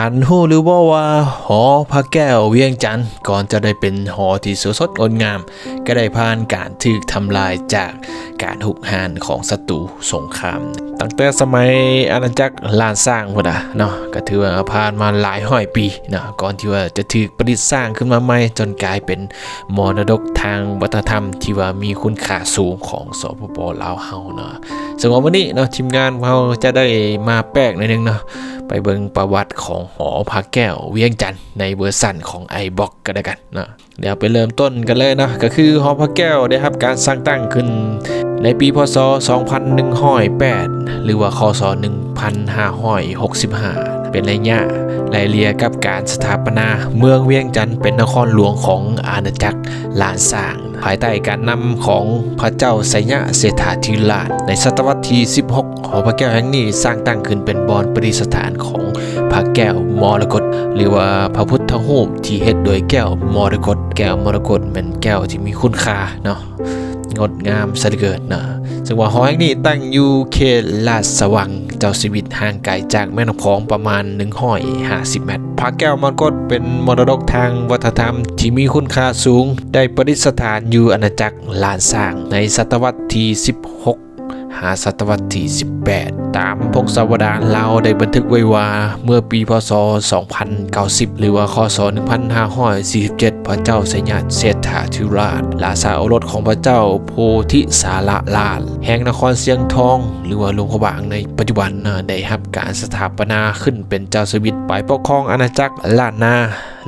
านหู้หรือว่าว่าหอพระแก้วเวียงจันทร์ก่อนจะได้เป็นหอที่สวยสดงดงาม ก็ได้ผ่านการถูกทำลายจากการหุกหานของศัตรูสงคราม ตั้งแต่สมัยอาณาจักรลานสร้างพุ่นนะเนาะก็ถือว่าผ่านมาหลายร้อยปีเนาะก่อนที่ว่าจะถูกประดิษฐ์สร้างขึ้นมาใหม่จนกลายเป็นมรดกทางวัฒนธรรม ที่ว่ามีคุณค่าสูงของสปปลาวเฮาเนาะสำหรับวันนี้เนาะทีมงานของเราจะได้มาแปลกหน่อยนึงเนาะ ไปเบิ่งประวัติของหอพระแก้วเวียงจันทร์ในเวอร์สันของไอบ็อกก็ได้กันนะเดี๋ยวไปเริ่มต้นกันเลยนะ ก็คือหอพระแก้วได้รับการสร้างตั้งขึ้นในปีพศ 2108 หรือว่าคศ 1565 เป็นระยะไล่เลียกับการสถาปนาเมืองเวียงจันทร์เป็นนครหลวงของอาณาจักรลานสร้าง ภายใต้การนำของพระเจ้าไสยะเศรษฐาธิราชในศตวรรษที่ 16 หอพระแก้วแห่งนี้สร้างตั้งขึ้นเป็นบอนประดิษฐานของพระแก้วมรกตหรือว่าพระพุทธรูปที่เฮ็ดโดยแก้วมรกตแก้วมรกตเป็นแก้วที่มีคุณค่าเนาะงดงามสะเหลือเกินนะซึ่งว่าหอแห่งนี้ตั้งอยู่เขตลาดสวัง เจ้าชีวิตห่างไกลจากแม่น้ำคองประมาณ150เมตรพระแก้วมรกตเป็นมรดกทางวัฒนธรรม ที่มีคุณค่าสูง ได้ประดิษฐานอยู่อาณาจักรลานสร้างในศตวรรษที่ 16 หาศตวรรษที่ 18 ตามพงศาวดารเราได้บันทึกไว้ว่า เมื่อปีพศ 2090 หรือว่าคศ 1547 พระเจ้าสยามเศรษฐาธิราชราชาโอรสของพระเจ้าโพธิสารราชแห่งนครเสียงทอง หรือว่าหลวงพระบางในปัจจุบันได้รับการสถาปนาขึ้นเป็นเจ้าสวิตไปปกครองอาณาจักรล้านนา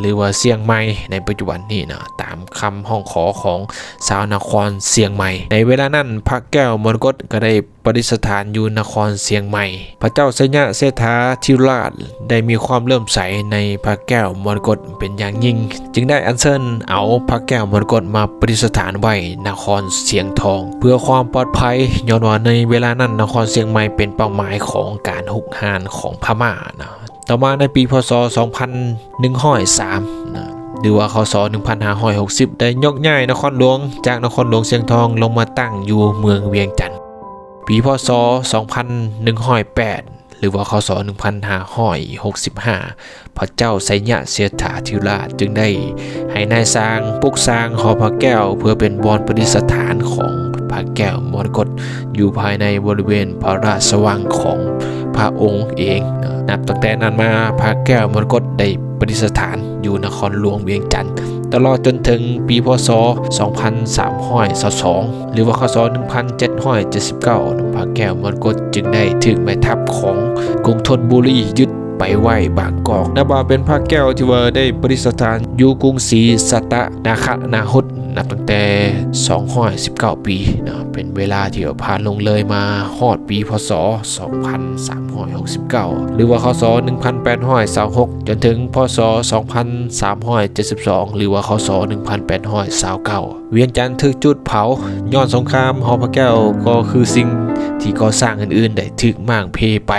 หรือว่าเสียงใหม่ในปัจจุบันนี้นะตามคำห้องขอของชาวนครเสียงใหม่ ในเวลานั้นพระแก้วมรกตก็ได้ประดิษฐานอยู่นครเสียงใหม่ พระเจ้าสยะเสถาธิราชได้มีความเลื่อมใสในพระแก้วมรกตเป็นอย่างยิ่ง จึงได้อัญเชิญเอาพระแก้วมรกตมาประดิษฐานไว้นครเสียงทอง เพื่อความปลอดภัยย้อนว่าในเวลานั้นนครเสียงใหม่เป็นเป้าหมายของการหุกหานของพม่านะ ต่อมาในปีพศ 2103นะหรือว่าคศ1560 ได้ยกย้ายนครหลวง จากนครหลวงเสียงทองลงมาตั้งอยู่เมืองเวียงจันทร์ปีพศ 2108 หรือว่าคศ1565 พระเจ้าไสยะเสถาธิราชจึงได้ให้นายสร้างปลุกสร้างหอพระแก้ว เพื่อเป็นบอนประดิษฐานของ แก้วมรกตอยู่ภายในบริเวณพระราชวังของพระองค์เองนับตั้งแต่นั้นมาพระแก้วมรกตได้ประดิษฐานอยู่นครหลวงเวียงจันทร์ตลอดจนถึงปีพศ 2322 หรือว่าคศ 1779 พระแก้วมรกตจึงได้ถึงแม่ทัพของกรุงธนบุรียึด ไปไหวบางกอกนับว่าเป็นพระแก้วที่ว่าได้ประดิษฐานอยู่กรุงศรีสัตนาคนาคตนับตั้งแต่ 219 ปีนะเป็นเวลาที่ผ่านลงเลยมาฮอดปีพศ 2369 หรือว่าคศ 1826จนถึงพศ 2372 หรือว่าคศ 1829 เวียงจันทร์ถึกจุดเผาย้อนสงครามหอพระแก้วก็คือสิ่งที่ก่อสร้างอื่นๆ ได้ถึกมั่งเพไป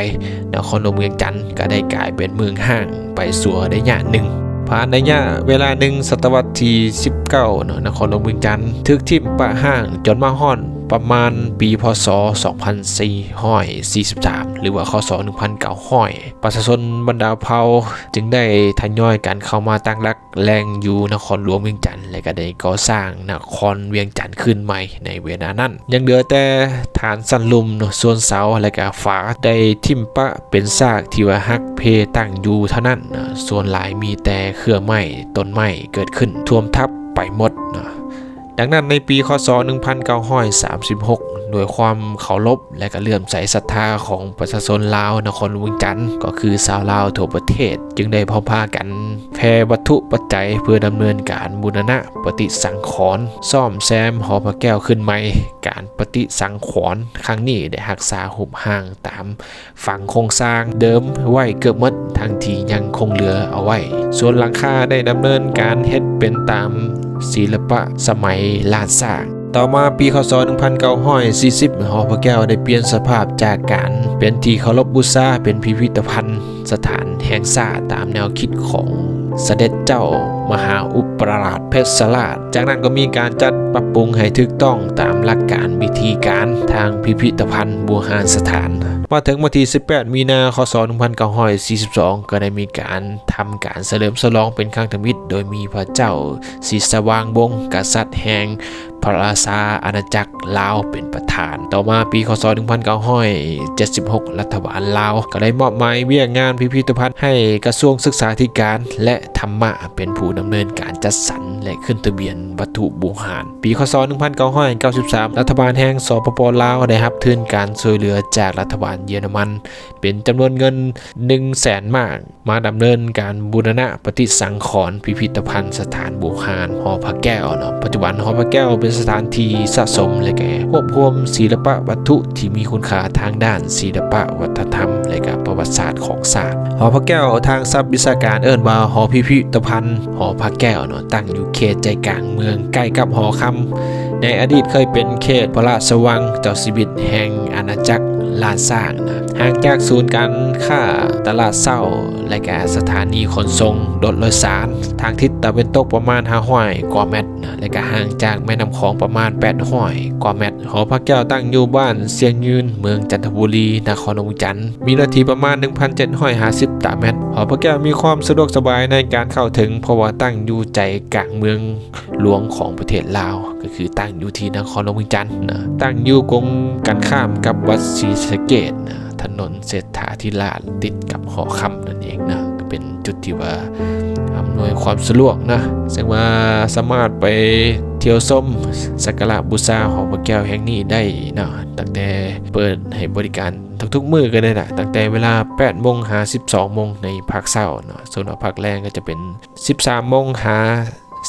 นครหลวงเวียงจันทร์ก็ได้กลายเป็นเมืองห้างไปสัวได้ย่านหนึ่งผ่านในระยะเวลาหนึ่งศตวรรษที่ 19เนาะนครหลวงเมืองจันทร์ถึกทิมปะห้างจนมาฮ่อน ประมาณปีพศ 2443 หรือว่าคศ1900ประชาชนบรรดาเผ่าจึงได้ทยอยกันเข้ามาตั้งรักแรงอยู่นครหลวงเวียงจันทร์และก็ได้ก่อสร้างนครเวียงจันทร์ขึ้นใหม่ในเวลานั้น ยังเหลือแต่ฐานสันลุมส่วนเสาและก็ฝาได้ทิ่มปะเป็นซากที่ว่าฮักเพตั้งอยู่เท่านั้น ส่วนหลายมีแต่เครือไม้ต้นไม้เกิดขึ้นท่วมทับไปหมดนะ ดังนั้นในปีคศ 1936โดวยความเคารพและก็เลื่อมใสศรัทธาของประชาชนลาวนครวงจันทร์ก็คือชาวลาวทั่วประเทศ จึงได้พอพากันแพร่วัตถุปัจจัยเพื่อดำเนินการบูรณะปฏิสังขรณ์ซ่อมแซมหอพระแก้วขึ้นใหม่ การปฏิสังขรณ์ครั้งนี้ได้รักษาหุบห่างตามฝั่งโครงสร้างเดิมไว้เกือบหมดทั้งที่ยังคงเหลือเอาไว้ ส่วนหลังคาได้ดำเนินการเฮ็ดเป็นตาม ศิลปะสมัยลานสร้างต่อมาปีคศ1940หอพระแก้วได้เปลี่ยนสภาพจากการเป็นที่เคารพบูชาเป็นพิพิธภัณฑ์ สถานแห่งชาติตามแนวคิดของเสด็จเจ้ามหาอุปราชเพชรสราชจากนั้นก็มีการจัดปรับปรุงให้ถูกต้องตามหลักการวิธีการทางพิพิธภัณฑ์บูหารสถาน มาถึงวันที่ 18 มีนาคศ1942 ก็ได้มีการทำการเฉลิมฉลองเป็นครั้งทมิตรโดยมีพระเจ้าศิสว่างบงกษัตริย์แห่ง พระราชาอาณาจักรลาวเป็นประธาน ต่อมาปีคศ 1976 รัฐบาลลาว ก็ได้มอบหมายเวียกงานพิพิธภัณฑ์ให้กระทรวงศึกษาธิการและธรรมะเป็นผู้ดำเนินการจัดสรรและขึ้นทะเบียนวัตถุโบราณปีคศ 1993 รัฐบาลแห่งสปปลาวได้รับทุนการช่วยเหลือจากรัฐบาลเยอรมัน เป็นจำนวนเงิน 1 0 0 0 0แสนมาก มาดำเนินการบูรณะปฏิสังขรณ์พิพิธภัณฑ์สถานโบราณหอพระแก้วเนาะปัจจุบันหอพระแก้วเป็นสถานที่สะสมและแก่รวบรวมศิลปะวัตถุที่มีคุณค่าทางด้านศิลปะวัฒนธรรม และก็ประวัติศาสตร์ของศาสตร์หอพระแก้วทางทรัพย์วิชาการเอิ้นว่าหอพิพิธภัณฑ์หอพระแก้วเนาะตั้งอยู่เขตใจกลางเมืองใกล้กับหอคำในอดีตเคยเป็นเขตพระราชวังเจ้าสิบิตแห่งอาณาจักรลานสร้างนะ ห่างจากศูนย์การค้าตลาดเศร้า และก็สถานีขนส่งรถโดยสาร ทางทิศตะวันตกประมาณ5ห้อยกว่าเมตรและก็ห่างจากแม่น้ำของประมาณ8ห้อยกว่าเมตรหอพระแก้วตั้งอยู่บ้านเสียงยืน เมืองจันทบุรีนครหลวงจันทร์มีเนื้อที่ประมาณ 1,750ตารางเมตรหอพระแก้วมีความสะดวกสบายในการเข้าถึงเพราะว่าตั้งอยู่ใจกลางเมืองหลวงของประเทศลาว ก็คือตั้งอยู่ที่นครหลวงจันทร์นะตั้งอยู่กงกันข้ามกับวัดศรีสะเกดนะ ถนนเศรษฐาธิราชติดกับหอคำนั่นเองนะก็เป็นจุดที่ว่าอำนวยความสะดวกนะซึ่งว่าสามารถไปเที่ยวส้มสักการะบูชาหอพระแก้วแห่งนี้ได้นะตั้งแต่เปิดให้บริการทุกๆ มือก็ได้นะตั้งแต่เวลา8โมงหา 12โมงในภาคเช้าเนาะส่วนภาคแรงก็จะเป็น 13โมงหา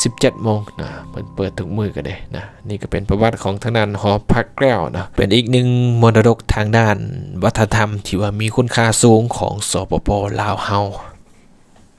17โมงนะเปิดเปิดทุกมือกันเลยนะนี่ก็เป็นประวัติของทางด้านหอพักแก้วนะเป็นอีกหนึ่งมรดกทางด้านวัฒนธรรมที่ว่ามีคุณค่าสูงของสปปลาวเฮา